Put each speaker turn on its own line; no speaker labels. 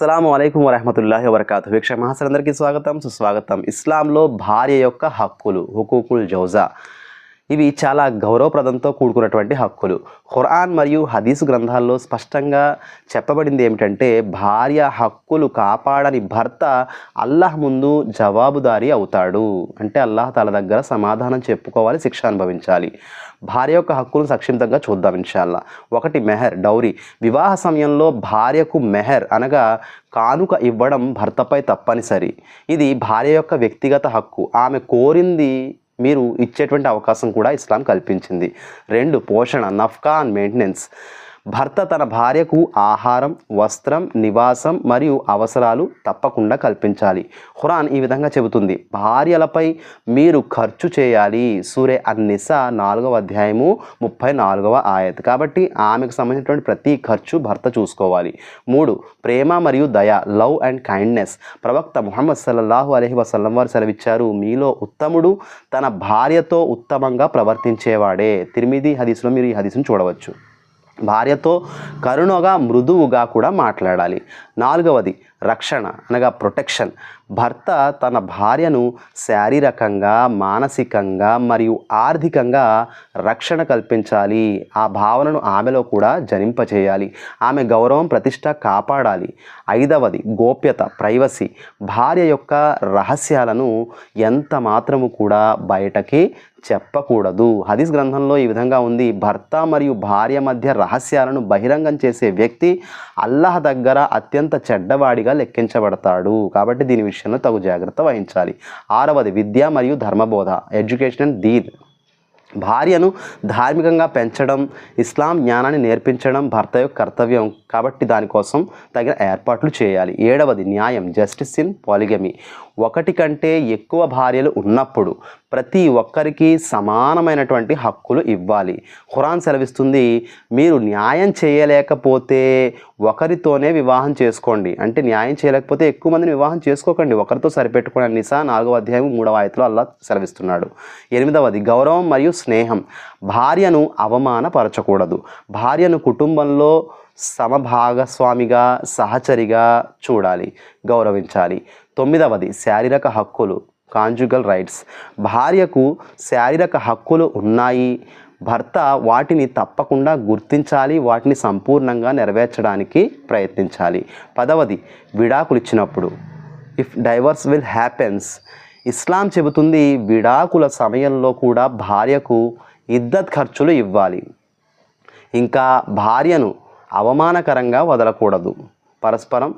అస్సలం అయికం వరహమతుల్లాహి వరకాతు వీక్ష మహాసరందరికీ స్వాగతం. సుస్వాగతం. ఇస్లాంలో భార్య యొక్క హక్కులు హుకూకుల్ జౌజా. ఇవి చాలా గౌరవప్రదంతో కూడుకున్నటువంటి హక్కులు. ఖురాన్ మరియు హదీసు గ్రంథాల్లో స్పష్టంగా చెప్పబడింది ఏమిటంటే భార్య హక్కులు కాపాడని భర్త అల్లాహ్ ముందు జవాబుదారీ అవుతాడు. అంటే అల్లాహ్ తల దగ్గర సమాధానం చెప్పుకోవాలి శిక్ష అనుభవించాలి. భార్య యొక్క హక్కును సంక్షిప్తంగా చూద్దాం ఇన్షాల్లా. ఒకటి మెహర్ డౌరీ. వివాహ సమయంలో భార్యకు మెహర్ అనగా కానుక ఇవ్వడం భర్తపై తప్పనిసరి. ఇది భార్య యొక్క వ్యక్తిగత హక్కు. ఆమె కోరింది మీరు ఇచ్చేటువంటి అవకాశం కూడా ఇస్లాం కల్పించింది. రెండు పోషణ నఫ్కా అండ్ మెయింటెనెన్స్ భర్త తన భార్యకు ఆహారం వస్త్రం నివాసం మరియు అవసరాలు తప్పకుండా కల్పించాలి. ఖురాన్ ఈ విధంగా చెబుతుంది. భార్యలపై మీరు ఖర్చు చేయాలి. సూర్య అన్నిస నాలుగవ అధ్యాయము ముప్పై నాలుగవ ఆయత్. కాబట్టి ఆమెకు సంబంధించినటువంటి ప్రతి ఖర్చు భర్త చూసుకోవాలి. మూడు ప్రేమ మరియు దయ లవ్ అండ్ కైండ్నెస్. ప్రవక్త ముహమ్మద్ సల్లల్లాహు అలహి వసల్లం వారు సెలవిచ్చారు మీలో ఉత్తముడు తన భార్యతో ఉత్తమంగా ప్రవర్తించేవాడే. తిరిమిది హదీసులో మీరు ఈ హదీసును చూడవచ్చు. భార్యతో కరుణగా మృదువుగా కూడా మాట్లాడాలి. నాలుగవది రక్షణ అనగా ప్రొటెక్షన్. భర్త తన భార్యను శారీరకంగా మానసికంగా మరియు ఆర్థికంగా రక్షణ కల్పించాలి. ఆ భావనను ఆమెలో కూడా జనింపచేయాలి. ఆమె గౌరవం ప్రతిష్ట కాపాడాలి. ఐదవది గోప్యత ప్రైవసీ. భార్య యొక్క రహస్యాలను ఎంత మాత్రము కూడా బయటకి చెప్పకూడదు. హదీస్ గ్రంథంలో ఈ విధంగా ఉంది. భర్త మరియు భార్య మధ్య రహస్యాలను బహిరంగం చేసే వ్యక్తి అల్లాహ్ దగ్గర అత్యంత చెడ్డవాడిగా లెక్కించబడతాడు. కాబట్టి దీని విషయంలో తగు జాగ్రత్త వహించాలి. ఆరవది విద్య మరియు ధర్మబోధ ఎడ్యుకేషన్ అండ్ దీన్ భార్యను ధార్మికంగా పెంచడం ఇస్లాం జ్ఞానాన్ని నేర్పించడం భర్త యొక్క కర్తవ్యం. కాబట్టి దానికోసం తగిన ఏర్పాట్లు చేయాలి. ఏడవది న్యాయం జస్టిస్ ఇన్ పాలిగమి. ఒకటి కంటే ఎక్కువ భార్యలు ఉన్నప్పుడు ప్రతి ఒక్కరికి సమానమైనటువంటి హక్కులు ఇవ్వాలి. ఖురాన్ సెలవిస్తుంది మీరు న్యాయం చేయలేకపోతే ఒకరితోనే వివాహం చేసుకోండి. అంటే న్యాయం చేయలేకపోతే ఎక్కువ మందిని వివాహం చేసుకోకండి. ఒకరితో సరిపెట్టుకోండి నిసా నాలుగవ అధ్యాయం మూడవ ఆయతలో అల్లా సెలవిస్తున్నాడు. ఎనిమిదవది గౌరవం మరియు స్నేహం. భార్యను అవమానపరచకూడదు. భార్యను కుటుంబంలో సమభాగస్వామిగా సహచరిగా చూడాలి గౌరవించాలి. తొమ్మిదవది శారీరక హక్కులు కాంజుగల్ రైట్స్ భార్యకు శారీరక హక్కులు ఉన్నాయి. భర్త వాటిని తప్పకుండా గుర్తించాలి వాటిని సంపూర్ణంగా నెరవేర్చడానికి ప్రయత్నించాలి. పదవది విడాకులు ఇచ్చినప్పుడు. If divorce will happens Islam చెబుతుంది విడాకుల సమయంలో కూడా భార్యకు ఇద్దత్ ఖర్చులు ఇవ్వాలి. ఇంకా భార్యను అవమానకరంగా వదలకూడదు. పరస్పరం